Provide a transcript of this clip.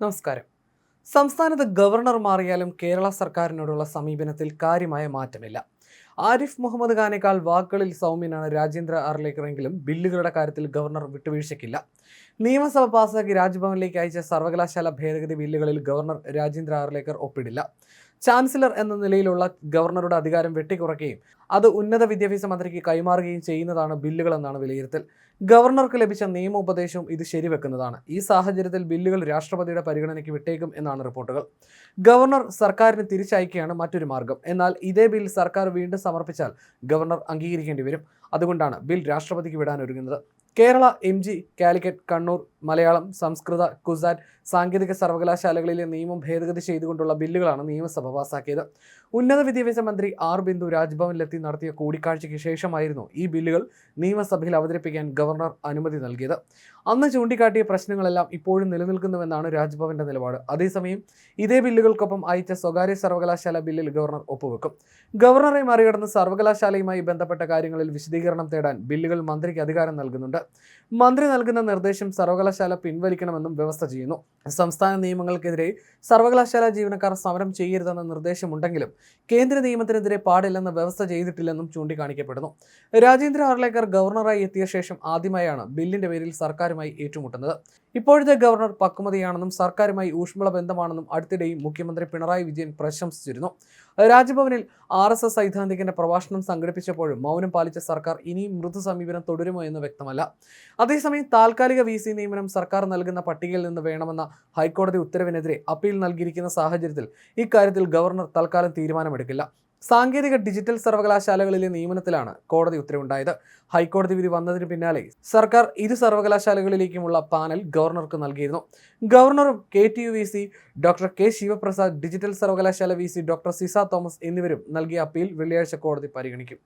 നമസ്കാരം. സംസ്ഥാനത്ത് ഗവർണർ മാറിയാലും കേരള സർക്കാരിനോടുള്ള സമീപനത്തിൽ കാര്യമായ മാറ്റമില്ല. ആരിഫ് മുഹമ്മദ് ഖാനേക്കാൾ വാക്കുകളിൽ സൗമ്യനാണ് രാജേന്ദ്ര അർലേക്കറെങ്കിലും ബില്ലുകളുടെ കാര്യത്തിൽ ഗവർണർ വിട്ടുവീഴ്ചയ്ക്കില്ല. നിയമസഭ പാസാക്കി രാജ്ഭവനിലേക്ക് അയച്ച സർവകലാശാല ഭേദഗതി ബില്ലുകളിൽ ഗവർണർ രാജേന്ദ്ര അർലേക്കർ ഒപ്പിടില്ല. ചാൻസലർ എന്ന നിലയിലുള്ള ഗവർണറുടെ അധികാരം വെട്ടിക്കുറയ്ക്കുകയും അത് ഉന്നത വിദ്യാഭ്യാസ മന്ത്രിക്ക് കൈമാറുകയും ചെയ്യുന്നതാണ് ബില്ലുകളെന്നാണ് വിലയിരുത്തൽ. ഗവർണർക്ക് ലഭിച്ച നിയമോപദേശവും ഇത് ശരിവെക്കുന്നതാണ്. ഈ സാഹചര്യത്തിൽ ബില്ലുകൾ രാഷ്ട്രപതിയുടെ പരിഗണനയ്ക്ക് വിട്ടേക്കും എന്നാണ് റിപ്പോർട്ടുകൾ. ഗവർണർ സർക്കാരിന് തിരിച്ചയക്കുകയാണ് മറ്റൊരു മാർഗം. എന്നാൽ ഇതേ ബിൽ സർക്കാർ വീണ്ടും സമർപ്പിച്ചാൽ ഗവർണർ അംഗീകരിക്കേണ്ടി വരും. അതുകൊണ്ടാണ് ബിൽ രാഷ്ട്രപതിക്ക് വിടാൻ ഒരുങ്ങുന്നത്. കേരള എം ജി കാലിക്കറ്റ് കണ്ണൂർ മലയാളം സംസ്കൃത കുസാറ്റ് സാങ്കേതിക സർവകലാശാലകളിലെ നിയമം ഭേദഗതി ചെയ്തുകൊണ്ടുള്ള ബില്ലുകളാണ് നിയമസഭ പാസാക്കിയത്. ഉന്നത വിദ്യാഭ്യാസ മന്ത്രി ആർ ബിന്ദു രാജ്ഭവനിലെത്തി നടത്തിയ കൂടിക്കാഴ്ചയ്ക്ക് ശേഷമായിരുന്നു ഈ ബില്ലുകൾ നിയമസഭയിൽ അവതരിപ്പിക്കാൻ ഗവർണർ അനുമതി നൽകിയത്. അന്ന് ചൂണ്ടിക്കാട്ടിയ പ്രശ്നങ്ങളെല്ലാം ഇപ്പോഴും നിലനിൽക്കുന്നുവെന്നാണ് രാജ്ഭവന്റെ നിലപാട്. അതേസമയം ഇതേ ബില്ലുകൾക്കൊപ്പം അയച്ച സ്വകാര്യ സർവകലാശാല ബില്ലിൽ ഗവർണർ ഒപ്പുവെക്കും. ഗവർണറെ മറികടന്ന് സർവകലാശാലയുമായി ബന്ധപ്പെട്ട കാര്യങ്ങളിൽ വിശദീകരണം തേടാൻ ബില്ലുകൾ മന്ത്രിക്ക് അധികാരം നൽകുന്നുണ്ട്. മന്ത്രി നൽകുന്ന നിർദ്ദേശം സർവകലാശാല പിൻവലിക്കണമെന്നും വ്യവസ്ഥ ചെയ്യുന്നു. സംസ്ഥാന നിയമങ്ങൾക്കെതിരെ സർവകലാശാല ജീവനക്കാർ സമരം ചെയ്യരുതെന്ന നിർദ്ദേശമുണ്ടെങ്കിലും കേന്ദ്ര നിയമത്തിനെതിരെ പാടില്ലെന്ന വ്യവസ്ഥ ചെയ്തിട്ടില്ലെന്നും ചൂണ്ടിക്കാണിക്കപ്പെടുന്നു. രാജേന്ദ്ര ഹർലേക്കർ ഗവർണറായി എത്തിയ ശേഷം ആദ്യമായാണ് ബില്ലിന്റെ പേരിൽ സർക്കാരുമായി ഏറ്റുമുട്ടുന്നത്. ഇപ്പോഴത്തെ ഗവർണർ പക്വതയാണെന്നും സർക്കാരുമായി ഊഷ്മള ബന്ധമാണെന്നും അടുത്തിടെയും മുഖ്യമന്ത്രി പിണറായി വിജയൻ പ്രശംസിച്ചിരുന്നു. രാജ്ഭവനിൽ ആർ എസ് എസ് സൈദ്ധാന്തികന്റെ പ്രഭാഷണം സംഘടിപ്പിച്ചപ്പോഴും മൗനം പാലിച്ച സർക്കാർ ഇനിയും മൃദു സമീപനം തുടരുമോ എന്ന് വ്യക്തമല്ല. അതേസമയം താൽക്കാലിക വി സി നിയമനം സർക്കാർ നൽകുന്ന പട്ടികയിൽ നിന്ന് വേണമെന്ന ഹൈക്കോടതി ഉത്തരവിനെതിരെ അപ്പീൽ നൽകിയിരിക്കുന്ന സാഹചര്യത്തിൽ ഇക്കാര്യത്തിൽ ഗവർണർ തൽക്കാലം തീരുമാനമെടുക്കില്ല. സാങ്കേതിക ഡിജിറ്റൽ സർവകലാശാലകളിലെ നിയമനത്തിലാണ് കോടതി ഉത്തരവുണ്ടായത്. ഹൈക്കോടതി വിധി വന്നതിന് പിന്നാലെ സർക്കാർ ഇരു സർവകലാശാലകളിലേക്കുമുള്ള പാനൽ ഗവർണർക്ക് നൽകിയിരുന്നു. ഗവർണറും K T U V C doctor K Sivaprasad digital സർവകലാശാല V C doctor Ciza Thomas എന്നിവരും നൽകിയ അപ്പീൽ വെള്ളിയാഴ്ച കോടതി പരിഗണിക്കും.